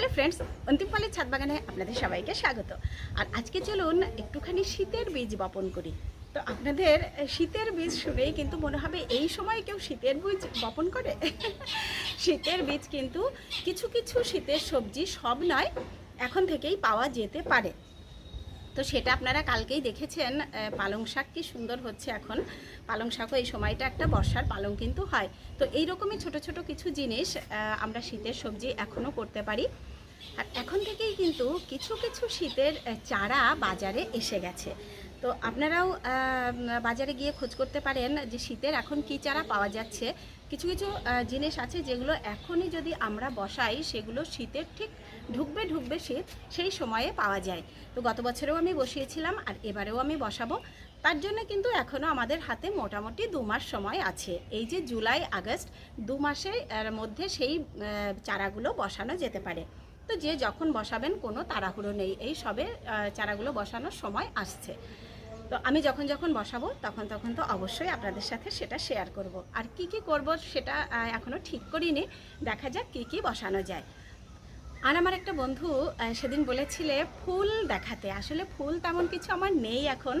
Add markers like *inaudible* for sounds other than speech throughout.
Hello friends অন্তিমকালের ছাদ বাগানে আপনাদের সবাইকে স্বাগত। আর আজকে চলুন একটুখানি শীতের বীজ বপন করি। তো আপনাদের শীতের বীজ শুনেই কিন্তু মনে হবে, এই সময় কেউ শীতের বীজ বপন করে? শীতের বীজ কিন্তু কিছু কিছু শীতের সবজি সব নয়, এখন থেকেই পাওয়া যেতে পারে। তো সেটা আপনারা কালকেই দেখেছেন পালং শাক কি সুন্দর হচ্ছে এখন। পালং শাকও এই সময়টা একটা বর্ষার পালং কিন্তু হয়। তো এই রকমই ছোট ছোট কিছু জিনিস আমরা শীতের সবজি এখনও করতে পারি। আর এখন থেকেই কিন্তু কিছু কিছু শীতের চারা বাজারে এসে গেছে। তো আপনারাও বাজারে গিয়ে খোঁজ করতে পারেন যে শীতের এখন কী চারা পাওয়া যাচ্ছে। কিছু কিছু জিনিস আছে যেগুলো এখনই যদি আমরা বসাই, সেগুলো শীতের ঠিক ঢুকবে ঢুকবে শীত সেই সময়ে পাওয়া যায়। তো গত বছরেও আমি বসিয়েছিলাম আর এবারেও আমি বসাবো। তার জন্য কিন্তু এখনও আমাদের হাতে মোটামুটি দু মাস সময় আছে। এই যে জুলাই, আগস্ট, দু মাসের মধ্যে সেই চারাগুলো বসানো যেতে পারে। তো যে যখন বসাবেন, কোনো তাড়াহুড়ো নেই। এই সবে চারাগুলো বসানোর সময় আসছে। তো আমি যখন যখন বসাবো, তখন তখন তো অবশ্যই আপনাদের সাথে সেটা শেয়ার করব। আর কি কি করব, সেটা এখনও এখনও ঠিক করিনি। দেখা যাক কি কি বসানো যায়। আর আমার একটা বন্ধু সেদিন বলেছিলে ফুল দেখাতে। আসলে ফুল তেমন কিছু আমার নেই এখন।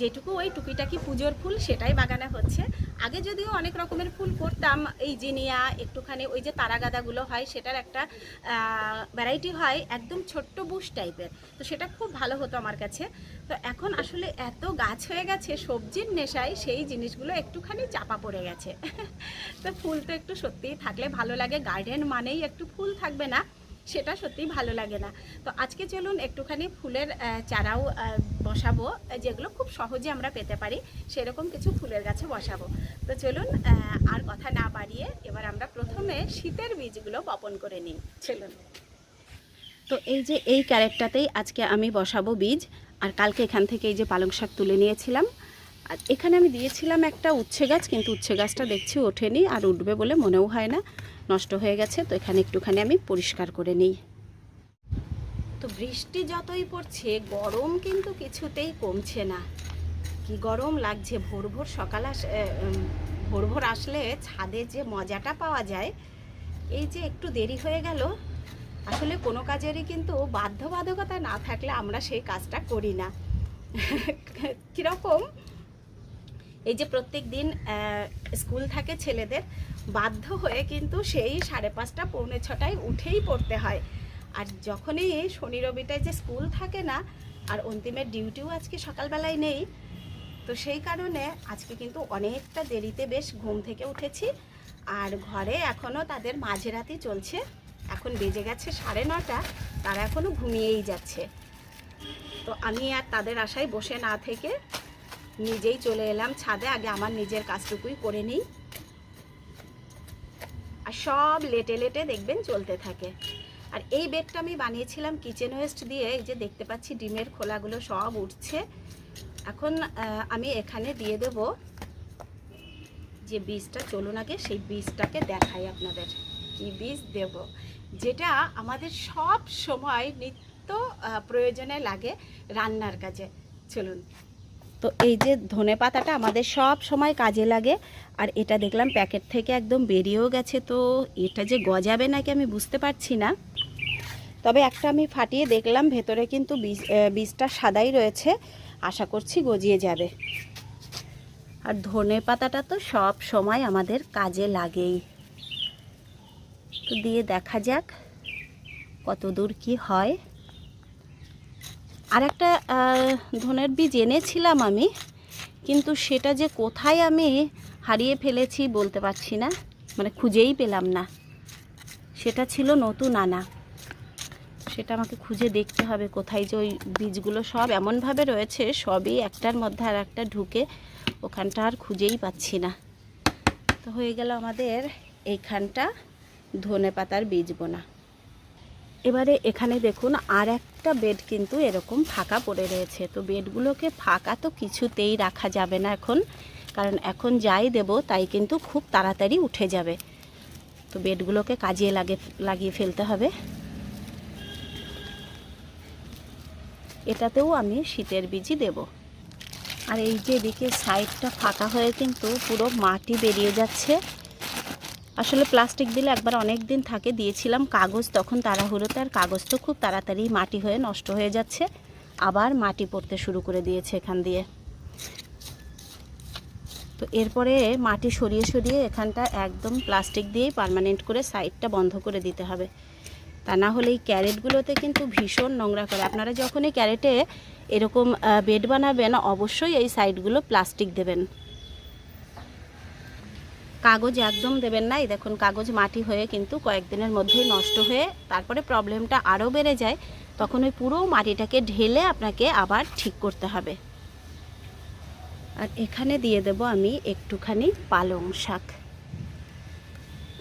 যেটুকু ওই টুকিটাকি পুজোর ফুল সেটাই বাগানে হচ্ছে। আগে যদিও অনেক রকমের ফুল করতাম এই জিনিয়া একটুখানি ওই যে তারাগাদাগুলো হয়, সেটার একটা ভ্যারাইটি হয়, একদম ছোট্ট বুশ টাইপের। তো সেটা খুব ভালো হতো আমার কাছে। তো এখন আসলে এত গাছ হয়ে গেছে, সবজির নেশায় সেই জিনিসগুলো একটুখানি চাপা পড়ে গেছে। *laughs* তো ফুল তো একটু সত্যিই থাকলে ভালো লাগে। গার্ডেন মানেই একটু ফুল থাকবে না। সেটা সত্যিই ভালো লাগে না। তো আজকে চলুন একটুখানি ফুলের চারাও বসাবো, যেগুলো খুব সহজে আমরা পেতে পারি, সেরকম কিছু ফুলের গাছে বসাবো। তো চলুন আর কথা না বাড়িয়ে এবার আমরা প্রথমে শীতের বীজগুলো বপন করে নিই। চলুন। তো এই যে এই ক্যারেটটাতেই আজকে আমি বসাবো বীজ, আর কালকে এখান থেকে এই যে পালং শাক তুলে নিয়েছিলাম আর এখানে আমি দিয়েছিলাম একটা উচ্ছে গাছ, কিন্তু উচ্ছে গাছটা দেখছি ওঠেনি আর উঠবে বলে মনেও হয় না, নষ্ট হয়ে গেছে, তো এখানে একটুখানি আমি পরিষ্কার করে নিই। তো বৃষ্টি যতই পড়ছে, গরম কিন্তু কিছুতেই কমছে না। কি গরম লাগছে, ভোর ভোর সকাল আস ভোর ভোর আসলে ছাদে যে মজাটা পাওয়া যায়, এই যে একটু দেরি হয়ে গেল, আসলে কোনো কাজেরই কিন্তু বাধ্যবাধকতা না থাকলে আমরা সেই কাজটা করি না। *laughs* কীরকম এই যে প্রত্যেক দিন স্কুল থাকে ছেলেদের, বাধ্য হয়ে কিন্তু সেই সাড়ে পাঁচটা, পৌনে ছটায় উঠেই পড়তে হয়। আর যখনই শনি, রবিটায় যে স্কুল থাকে না, আর অন্তিমের ডিউটিও আজকে সকালবেলায় নেই, তো সেই কারণে আজকে কিন্তু অনেকটা দেরিতে বেশ ঘুম থেকে উঠেছি। আর ঘরে এখনও তাদের মাঝরাতি চলছে। এখন বেজে গেছে সাড়ে নটা, তারা এখনও ঘুমিয়েই যাচ্ছে। তো আমি আর তাদের আশায় বসে না থেকে নিজেই চলে এলাম ছাদে, আগে আমার নিজের কাজটুকুই করে নিই। আর সব লেটে লেটে দেখবেন চলতে থাকে। আর এই বেডটা আমি বানিয়েছিলাম কিচেন ওয়েস্ট দিয়ে, এই যে দেখতে পাচ্ছি ডিমের খোলাগুলো সব উঠছে। এখন আমি এখানে দিয়ে দেব যে বীজটা, চলুন আগে সেই বীজটাকে দেখাই আপনাদের। কি বীজ দেব? যেটা আমাদের সব সময় নিত্য প্রয়োজনে লাগে রান্নার কাজে। চলুন। তো এই যে ধনে পাতাটা আমাদের সব সময় কাজে লাগে, আর এটা দেখলাম প্যাকেট থেকে একদম বেরিয়েও গেছে, তো এটা যে গজাবে নাকি আমি বুঝতে পারছি না। তবে একটা আমি ফাটিয়ে দেখলাম, ভেতরে কিন্তু বীজ বীজটা সাদাই রয়েছে, আশা করছি গজিয়ে যাবে। আর ধনে পাতাটা তো সব সময় আমাদের কাজে লাগেই। তো দিয়ে দেখা যাক কত দূর কি হয়। আর একটা ধনের বীজ এনেছিলাম আমি, কিন্তু সেটা যে কোথায় আমি হারিয়ে ফেলেছি বলতে পারছি না মানে খুঁজেই পেলাম না। সেটা ছিল নতুন আনা। সেটা আমাকে খুঁজে দেখতে হবে কোথায় যে ওই বীজগুলো সব এমনভাবে রয়েছে, সবই একটার মধ্যে আর একটা ঢুকে ওখানটা আর খুঁজেই পাচ্ছি না। তো হয়ে গেল আমাদের এইখানটা ধনে পাতার বীজ বোনা এবারে এখানে দেখুন আর একটা বেড কিন্তু এরকম ফাঁকা পড়ে রয়েছে। তো বেডগুলোকে ফাঁকা তো কিছুতেই রাখা যাবে না এখন, কারণ এখন যাই দেব তাই কিন্তু খুব তাড়াতাড়ি উঠে যাবে। তো বেডগুলোকে কাজে লাগে, লাগিয়ে ফেলতে হবে। এটাতেও আমি শীতের বীজই দেব। আর এই যে এদিকে সাইডটা ফাঁকা হয়ে কিন্তু পুরো মাটি বেরিয়ে যাচ্ছে। আসলে প্লাস্টিক দিলে একবার অনেক দিন থাকে, দিয়েছিলাম কাগজ, তখন তাড়াহুড়োতে আর কাগজ তো খুব তাড়াতাড়ি মাটি হয়ে নষ্ট হয়ে যাচ্ছে। আবার মাটি পড়তে শুরু করে দিয়েছে এখান দিয়ে। তো এরপরে মাটি সরিয়ে সরিয়ে এখানটা একদম প্লাস্টিক দিয়েই পার্মানেন্ট করে সাইডটা বন্ধ করে দিতে হবে। তা না হলে এই ক্যারেটগুলোতে কিন্তু ভীষণ নোংরা করে। আপনারা যখন এই ক্যারেটে এরকম বেড বানাবেন, অবশ্যই এই সাইডগুলো প্লাস্টিক দেবেন। কাগজ একদম দেবেন না। এই দেখুন, কাগজ মাটি হয়ে কিন্তু কয়েকদিনের মধ্যেই নষ্ট হয়ে তারপরে প্রবলেমটা আরও বেড়ে যায়। তখন ওই পুরো মাটিটাকে ঢেলে আপনাকে আবার ঠিক করতে হবে। আর এখানে দিয়ে দেব আমি একটুখানি পালং শাক।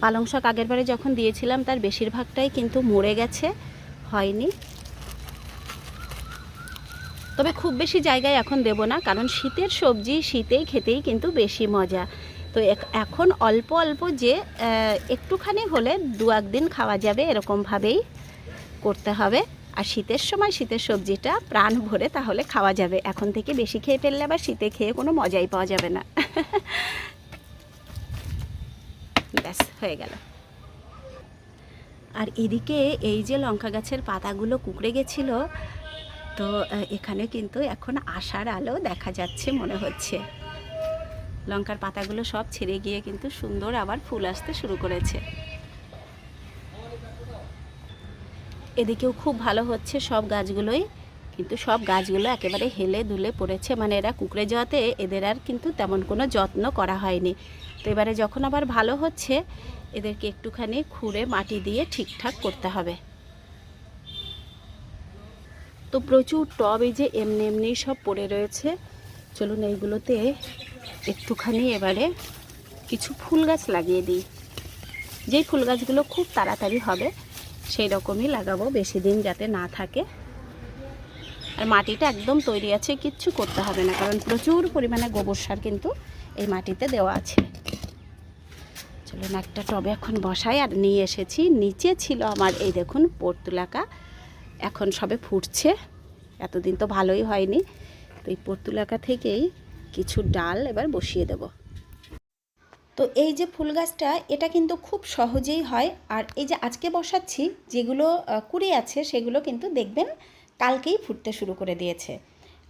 পালং শাক আগের বারে যখন দিয়েছিলাম, তার বেশিরভাগটাই কিন্তু মরে গেছে, হয়নি। তবে খুব বেশি জায়গায় এখন দেব না, কারণ শীতের সবজি শীতেই খেতেই কিন্তু বেশি মজা। তো এখ- এখন অল্প অল্প যে একটুখানি হলে দু একদিন খাওয়া যাবে এরকমভাবেই করতে হবে। আর শীতের সময় শীতের সবজিটা প্রাণ ভরে তাহলে খাওয়া যাবে। এখন থেকে বেশি খেয়ে ফেললে আবার শীতে খেয়ে কোনো মজাই পাওয়া যাবে না। *laughs* ব্যাস, হয়ে গেল। আর এদিকে এই যে লঙ্কা গাছের পাতাগুলো কুকড়ে গেছিল, তো এখানে কিন্তু এখন আশার আলো দেখা যাচ্ছে মনে হচ্ছে। লঙ্কার পাতাগুলো সব ছেড়ে গিয়ে কিন্তু সুন্দর আবার ফুল আসতে শুরু করেছে। এদিকেও খুব ভালো হচ্ছে সব গাছগুলোই, কিন্তু সব গাছগুলো একেবারে হেলে দুলে পড়েছে। মানে এরা কুকড়ে যাওয়াতে এদের আর কিন্তু তেমন কোনো যত্ন করা হয়নি। তো এবারে যখন আবার ভালো হচ্ছে, এদেরকে একটুখানি খুঁড়ে মাটি দিয়ে ঠিকঠাক করতে হবে। তো প্রচুর টব এই যে এমনি এমনি সব পড়ে রয়েছে। চলুন এইগুলোতে একটুখানি এবারে কিছু ফুল গাছ লাগিয়ে দিই। যেই ফুল গাছগুলো খুব তাড়াতাড়ি হবে, সেই রকমই লাগাবো বেশি দিন যাতে না থাকে। আর মাটিটা একদম তৈরি আছে, কিচ্ছু করতে হবে না, কারণ প্রচুর পরিমাণে গোবর সার কিন্তু এই মাটিতে দেওয়া আছে। চলুন একটা টবে এখন বসাই, আর নিয়ে এসেছি। নিচে ছিল আমার, এই দেখুন, পর্তুলাকা। এখন সবে ফুটছে, এতদিন তো ভালোই হয়নি। তো এই পর্তুলাকা থেকেই কিছু ডাল এবার বসিয়ে দেব। তো এই যে ফুল গাছটা, এটা কিন্তু খুব সহজেই হয়। আর এই যে আজকে বসাচ্ছি, যেগুলো কুড়ি আছে, সেগুলো কিন্তু দেখবেন কালকেই ফুটতে শুরু করে দিয়েছে।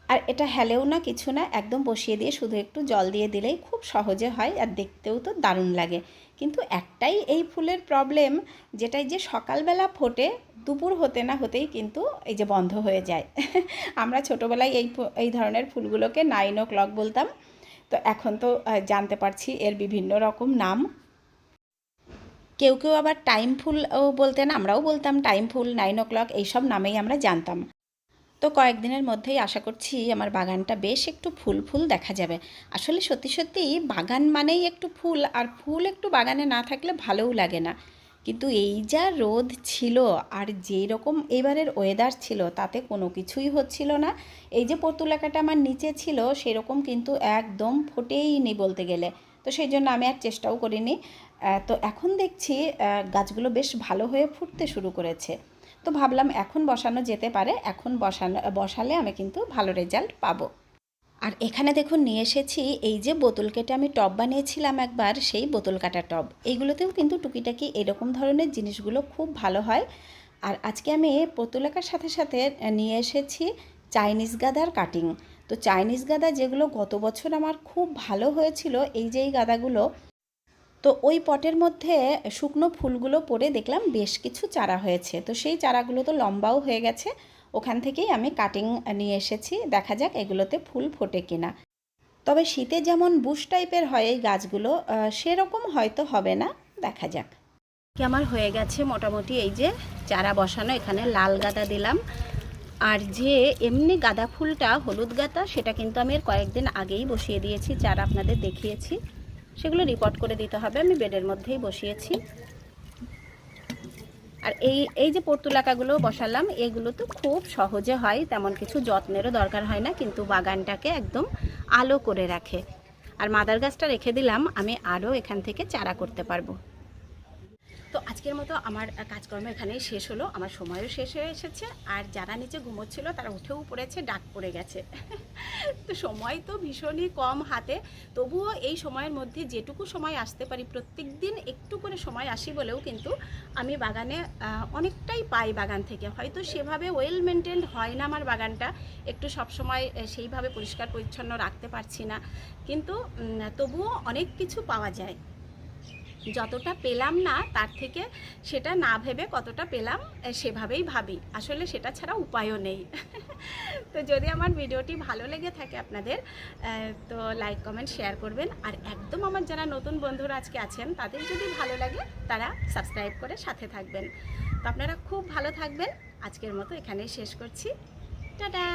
আর এটা হেলেও না কিছু না, একদম বসিয়ে দিয়ে শুধু একটু জল দিয়ে দিলেই খুব সহজে হয় আর দেখতেও তো দারুণ লাগে। কিন্তু একটাই এই ফুলের প্রবলেম যেটাই যে সকালবেলা ফোটে, দুপুর হতে না হতেই কিন্তু এই যে বন্ধ হয়ে যায়। *laughs* আমরা ছোটোবেলায় এই এই ধরনের ফুলগুলোকে নাইন ও ক্লক বলতাম। তো এখন তো জানতে পারছি এর বিভিন্ন রকম নাম। কেউ কেউ আবার টাইম ফুল বলতেন, আমরাও বলতাম time full nine o'clock এইসব নামেই আমরা জানতাম। তো কয়েকদিনের মধ্যেই আশা করছি আমার বাগানটা বেশ একটু ফুল ফুল দেখা যাবে। আসলে সত্যি সত্যি বাগান মানেই একটু ফুল, আর ফুল একটু বাগানে না থাকলে ভালোও লাগে না। কিন্তু এই যা রোদ ছিল আর যেই রকম এবারের ওয়েদার ছিল, তাতে কোনো কিছুই হচ্ছিল না। এই যে পর্তুলাকাটা আমার নিচে ছিল, সেরকম কিন্তু একদম ফোটেই নি বলতে গেলে। তো সেই জন্য আমি আর চেষ্টাও করিনি। তো এখন দেখছি গাছগুলো বেশ ভালো হয়ে ফুটতে শুরু করেছে। তো ভাবলাম এখন বসানো যেতে পারে। এখন বসানো, বসালে আমি কিন্তু ভালো রেজাল্ট পাবো। আর এখানে দেখুন নিয়ে এসেছি এই যে বোতল কেটে আমি টব বানিয়েছিলাম একবার, সেই বোতল কাটা টব। এইগুলোতেও কিন্তু টুকিটাকি এরকম ধরনের জিনিসগুলো খুব ভালো হয়। আর আজকে আমি পতুলাকার সাথে সাথে নিয়ে এসেছি চাইনিজ গাদার কাটিং তো চাইনিজ গাদা যেগুলো গত বছর আমার খুব ভালো হয়েছিল, এই যে এই গাদাগুলো তো ওই পটের মধ্যে শুকনো ফুলগুলো পরে দেখলাম বেশ কিছু চারা হয়েছে। তো সেই চারাগুলো তো লম্বাও হয়ে গেছে। ওখান থেকেই আমি কাটিং নিয়ে এসেছি। দেখা যাক এগুলোতে ফুল ফোটে কিনা। তবে শীতে যেমন বুশ টাইপের হয় এই গাছগুলো সেরকম হয়তো হবে না। দেখা যাক। কি আমার হয়ে গেছে মোটামুটি এই যে চারা বসানো, এখানে লাল গাদা দিলাম। আর যে এমনি গাঁদা ফুলটা, হলুদ গাঁদা, সেটা কিন্তু আমি এর কয়েকদিন আগেই বসিয়ে দিয়েছি। চারা আপনাদের দেখিয়েছি। সেগুলো রিপোর্ট করে দিতে হবে। আমি বেডের মধ্যেই বসিয়েছি। আর এই এই যে পর্তুলাকাগুলো বসালাম, এগুলো তো খুব সহজে হয়, তেমন কিছু যত্নেরও দরকার হয় না, কিন্তু বাগানটাকে একদম আলো করে রাখে। আর মাদার গাছটা রেখে দিলাম, আমি আরও এখান থেকে চারা করতে পারব। তো আজকের মতো আমার কাজকর্ম এখানেই শেষ হলো। আমার সময়ও শেষ হয়ে এসেছে। আর যারা নিচে ঘুমোচ্ছিল, তারা উঠেও পড়েছে, ডাক পড়ে গেছে। *laughs* তো সময় তো ভীষণই কম হাতে। তবুও এই সময়ের মধ্যে যেটুকু সময় আসতে পারি প্রত্যেক দিন একটু করে সময় আসি বলেও কিন্তু আমি বাগানে অনেকটাই পাই বাগান থেকে। হয়তো সেভাবে ওয়েল মেনটেন্ড হয় না আমার বাগানটা। একটু সবসময় সেইভাবে পরিষ্কার পরিচ্ছন্ন রাখতে পারছি না। কিন্তু তবুও অনেক কিছু পাওয়া যায়। যতটা পেলাম না, তার থেকে সেটা না ভেবে কতটা পেলাম সেভাবেই ভাবি। আসলে সেটা ছাড়া উপায়ও নেই। *laughs* তো যদি আমার ভিডিওটি ভালো লেগে থাকে আপনাদের তো লাইক, কমেন্ট, শেয়ার করবেন। আর একদম আমার যারা নতুন বন্ধুরা আজকে আছেন, তাদের যদি ভালো লাগে, তারা সাবস্ক্রাইব করে সাথে থাকবেন। তো আপনারা খুব ভালো থাকবেন। আজকের মতো এখানেই শেষ করছি। টাটা!